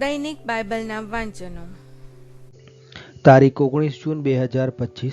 દૈનિક બાઇબલના વાંચનો. તારીખ ઓગણીસ જૂન બે હજાર પચીસ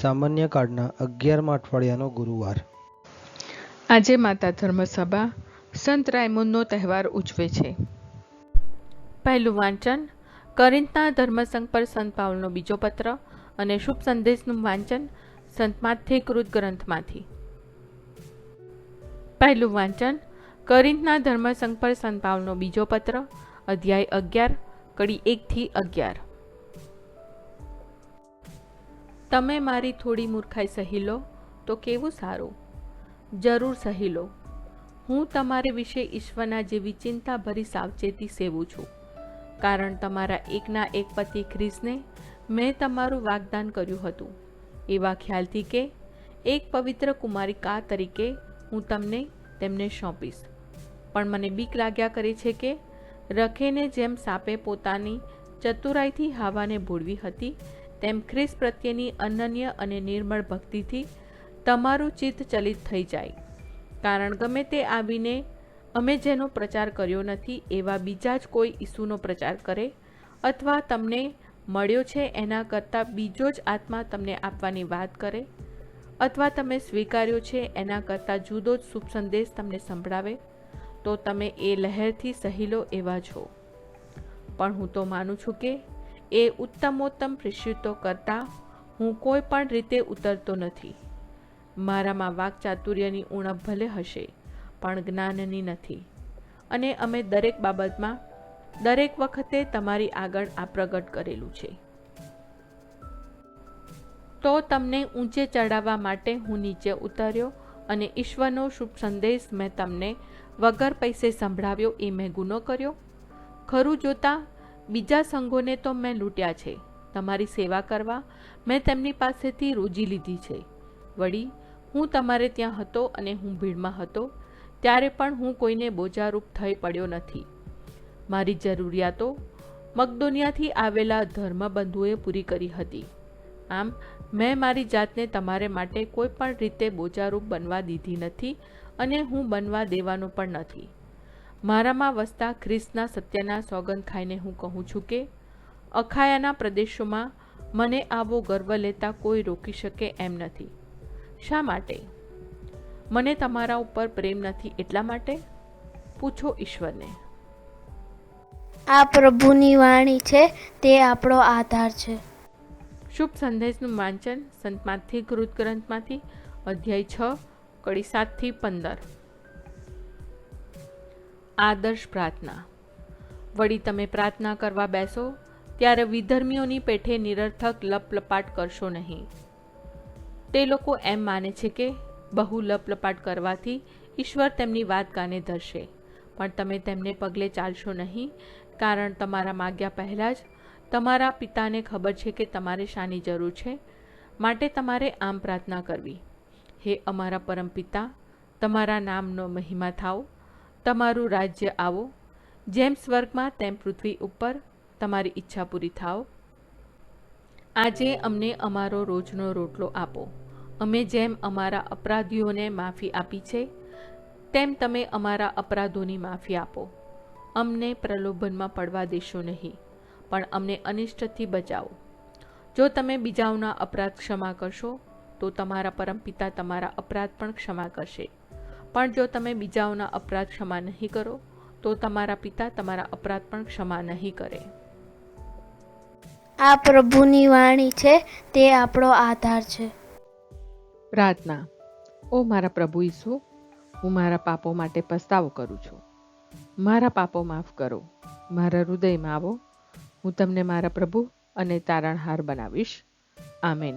સામાન્ય કાર્ડના અગિયારમા અઠવાડિયાનો ગુરુવાર. આજે માતા ધર્મસભા સંત રાયમુનનો તહેવાર ઉજવે છે. પહેલું વાંચન કરિંતના ધર્મસંઘ પર સંત પાઉલનો બીજો પત્ર અને શુભ સંદેશનું વાંચન સંત માથે કૃત ગ્રંથમાંથી. પહેલું વાંચન કરિંતના ધર્મસંઘ પર સંત પાઉલનો બીજો પત્ર અધ્યાય અગિયાર, કડી એકથી અગિયાર. તમે મારી થોડી મૂર્ખાઈ સહી લો, તો કેવું સારું? જરૂર સહી લો. હું તમારે વિશે ઈશ્વરના જેવી ચિંતાભરી સાવચેતી સેવું છું. કારણ તમારા એકના એક પતિ ખ્રિસને મેં તમારું વાગદાન કર્યું હતું. એવા ખ્યાલથી કે એક પવિત્ર કુમારિકા તરીકે હું તમને તેમને સોંપીશ. પણ મને બીક લાગ્યા કરે છે કે રખેને જેમ સાપે પોતાની ચતુરાઈથી હાવાને ભૂળવી હતી, તેમ ખ્રિસ્ત પ્રત્યેની અનન્ય અને નિર્મળ ભક્તિથી તમારું ચિત્ત ચલિત થઈ જાય. કારણ ગમે તે આવીને અમે જેનો પ્રચાર કર્યો નથી, એવા બીજા જ કોઈ ઈસુનો પ્રચાર કરે, અથવા તમને મળ્યો છે એના કરતાં બીજો જ આત્મા તમને આપવાની વાત કરે, અથવા તમે સ્વીકાર્યો છે એના કરતાં જુદો જ શુભ સંદેશ તમને સંભળાવે તો તમે એ લહેરથી સહીલો એવા છો. પણ હું તો માનું છું કે એ ઉત્તમોત્તમ પ્રેષિતો કરતાં હું કોઈ પણ રીતે ઉતરતો નથી. મારામાં વાકચાતુર્યની ઉણપ ભલે હશે, પણ જ્ઞાનની નથી. અને અમે દરેક બાબતમાં, દરેક વખતે તમારી આગળ આ પ્રગટ કરેલું છે. તો તમને ઊંચે ચડાવવા માટે હું નીચે ઉતર્યો અને ઈશ્વરનો શુભ સંદેશ મેં તમને વગર પૈસે સંભળાવ્યો એ મેં ગુનો કર્યો. ખરું જોતાં, બીજા સંઘોને તો મેં લૂંટ્યા છે. તમારી સેવા કરવા મેં તેમની પાસેથી રોજી લીધી છે. વળી, હું તમારે ત્યાં હતો અને હું ભીડમાં હતો, ત્યારે પણ હું કોઈને બોજારૂપ થઈ પડ્યો નથી. મારી જરૂરિયાતો મકદોનિયાથી આવેલા ધર્મબંધુએ પૂરી કરી હતી. આમ, મેં મારી જાતને તમારે માટે કોઈ પણ રીતે બોજારૂપ બનવા દીધી નથી અને હું બનવા દેવાનો પણ નથી. મારામાં વસતા ખ્રિસ્તના સત્યના સોગંદ ખાઈને હું કહું છું કે અખાયાના પ્રદેશોમાં મને આવો ગર્વ લેતા કોઈ રોકી શકે એમ નથી. શા માટે? મને તમારા ઉપર પ્રેમ નથી એટલા માટે? પૂછો ઈશ્વરને. આ પ્રભુની વાણી છે તે આપણો આધાર છે. શુભ સંદેશનું વાંચન સંતમાંથી કૃત ગ્રંથમાંથી અધ્યાય છ કડી સાતથી પંદર. આદર્શ પ્રાર્થના. વળી તમે પ્રાર્થના કરવા બેસો, ત્યારે વિધર્મીઓની પેઠે નિરર્થક લપલપાટ કરશો નહીં. તે લોકો એમ માને છે કે, બહુ લપલપાટ કરવાથી ઈશ્વર તેમની વાત કાને ધરશે. પણ તમે તેમને પગલે ચાલશો નહીં, કારણ તમારા માગ્યા પહેલાં જ તમારા પિતાને ખબર છે કે તમારે શાની જરૂર છે, માટે તમારે આમ પ્રાર્થના કરવી. હે અમારા પરમપિતા, તમારા નામનો મહિમા થાઓ, તમારું રાજ્ય આવો, જેમ સ્વર્ગમાં તેમ પૃથ્વી ઉપર તમારી ઈચ્છા પૂરી થાઓ. આજે અમને અમારો રોજનો રોટલો આપો. અમે જેમ અમારા અપરાધીઓને માફી આપી છે, તેમ તમે અમારા અપરાધોની માફી આપો. અમને પ્રલોભનમાં પડવા દેશો નહીં, પણ અમને અનિષ્ટથી બચાવો. જો તમે બીજાઓના અપરાધ ક્ષમા કરશો તો તમારા પરમપિતા તમારા અપરાધ પણ ક્ષમા કરશે. પણ જો તમે બીજાઓના અપરાધ ક્ષમા નહીં કરો તો તમારા પિતા તમારા અપરાધ પણ ક્ષમા નહીં કરે. આ પ્રભુની વાણી છે તે આપણો આધાર છે. પ્રાર્થના. ઓ મારા પ્રભુ ઈસુ હું મારા પાપો માટે પસ્તાવો કરું છું. મારા પાપો માફ કરો. મારા હૃદયમાં આવો. હું તમને મારા પ્રભુ અને તારણહાર બનાવીશ. આમેન.